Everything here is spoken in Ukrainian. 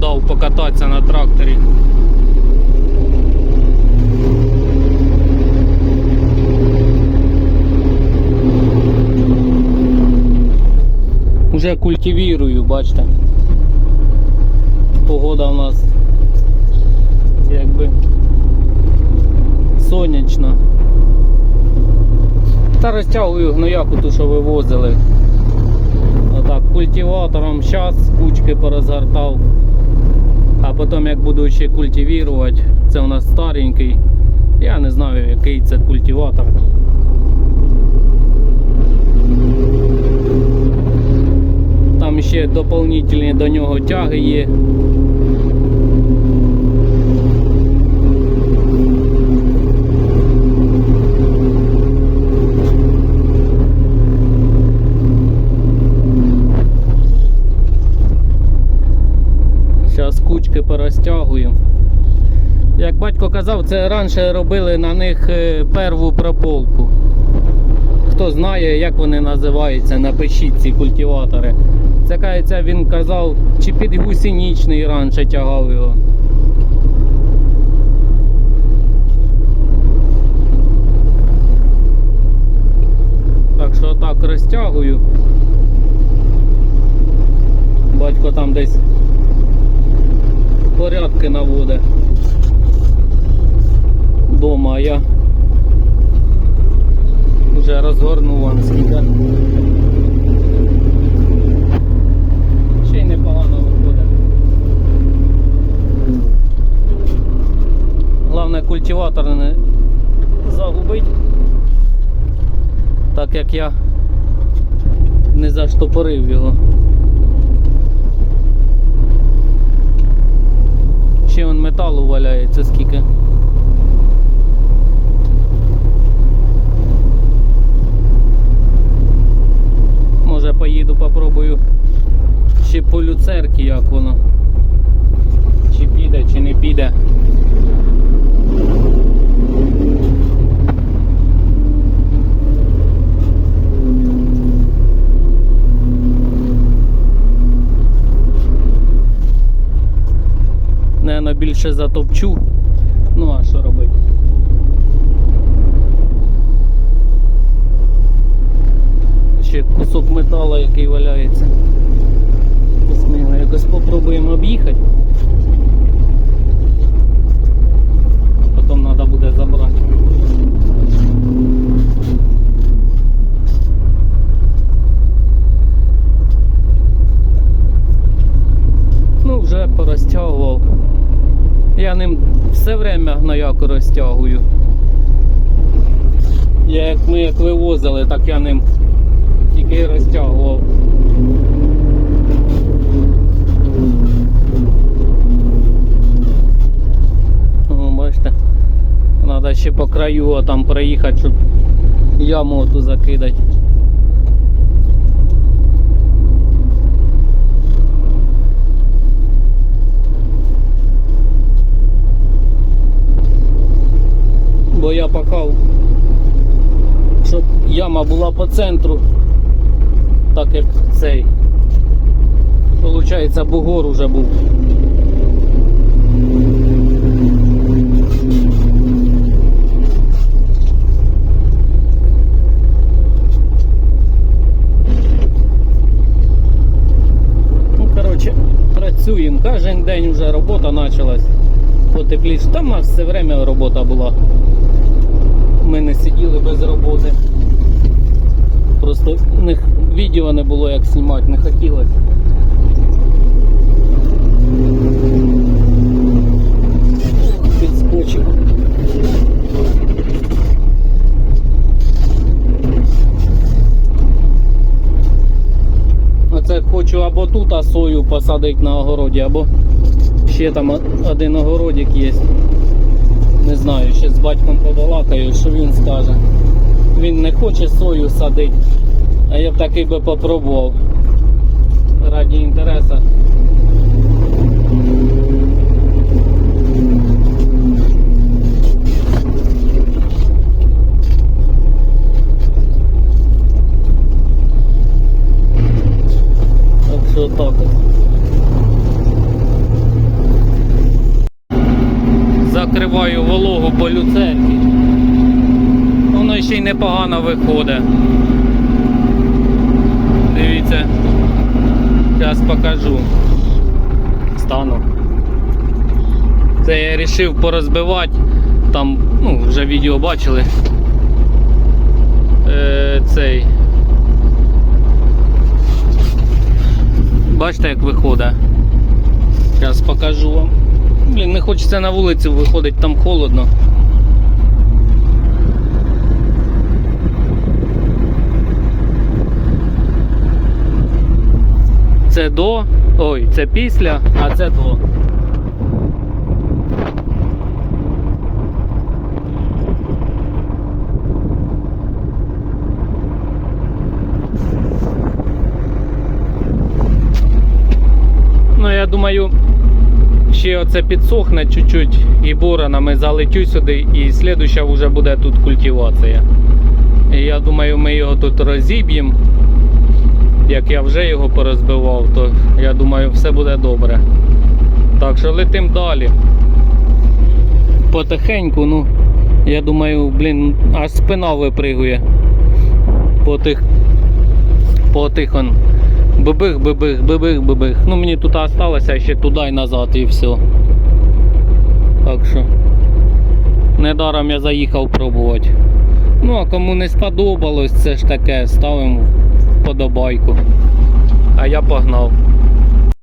дав покататися на тракторі. Уже культивірую, бачите. Погода у нас якби сонячна. Та розтягую гнояку ту, що вивозили. Отак, культиватором зараз кучки порозгортав. А потім як буду ще культивірувати, це у нас старенький. Я не знаю який це культиватор. Там ще доповнительні до нього тяги є. Зараз кучки порозтягую. Як батько казав, це раніше робили на них е, перву прополку. Хто знає, як вони називаються, напишіть ці культиватори. Це кається, він казав, чи під гусеничний раніше тягав його. Так що так розтягую. Батько там десь порядки наводить дома, я вже розгорнув вам скільки. Ще й непогано виходить. Головне культиватор не загубить, так як я не заштопорив його. Ще он металу валяється скільки. Може поїду попробую ще по люцерки як воно. Чи піде, чи не піде. Наверно, більше затопчу. Ну а що робити? Ще кусок металу, який валяється. Ми якось попробуємо об'їхати. Потім треба буде забрати. Ну, вже порозтягував. Я ним все время гнояку розтягую. Я як ми як вивозили, так я ним тільки розтягував. О, бачите, треба ще по краю там проїхати, щоб яму оту закидати. Я пахав, щоб яма була по центру, так як цей. Получається, бугор уже був. Ну, коротше, працюємо. Кожен день вже робота почалась. Потепліше. Там у нас все время робота була. Ми не сиділи без роботи. Просто них відео не було як знімати, не хотілося. Підскочив. Оце хочу або тут а сою посадити на огороді, або ще там один огородик є. Не знаю, ще з батьком побалакаю, що він скаже. Він не хоче сою садити, а я б такий би попробував. Раді інтересу. Так що так. от. Розриваю вологу по люцерці. Воно ще й непогано виходить. Дивіться. Зараз покажу. Стану. Це я вирішив порозбивати. Там, ну, вже відео бачили. Е, цей. Бачите, як виходить. Зараз покажу вам. Блін, не хочеться на вулицю виходити, там холодно. Це до, ой, це після, а це до. Ну, я думаю, ще оце підсохне чуть-чуть і боронами залетю сюди, і слідуща вже буде тут культивація. І я думаю, ми його тут розіб'ємо. Як я вже його порозбивав, то я думаю, все буде добре. Так що летим далі. Потихеньку, ну, я думаю, блін, аж спина випригує. По тих. По тих он. Бибих, бибих, бибих, бибих. Ну мені тут осталося ще туди і назад і все. Так що. Недаром я заїхав пробувати. Ну а кому не сподобалось, це ж таке, ставимо вподобайку. А я погнав.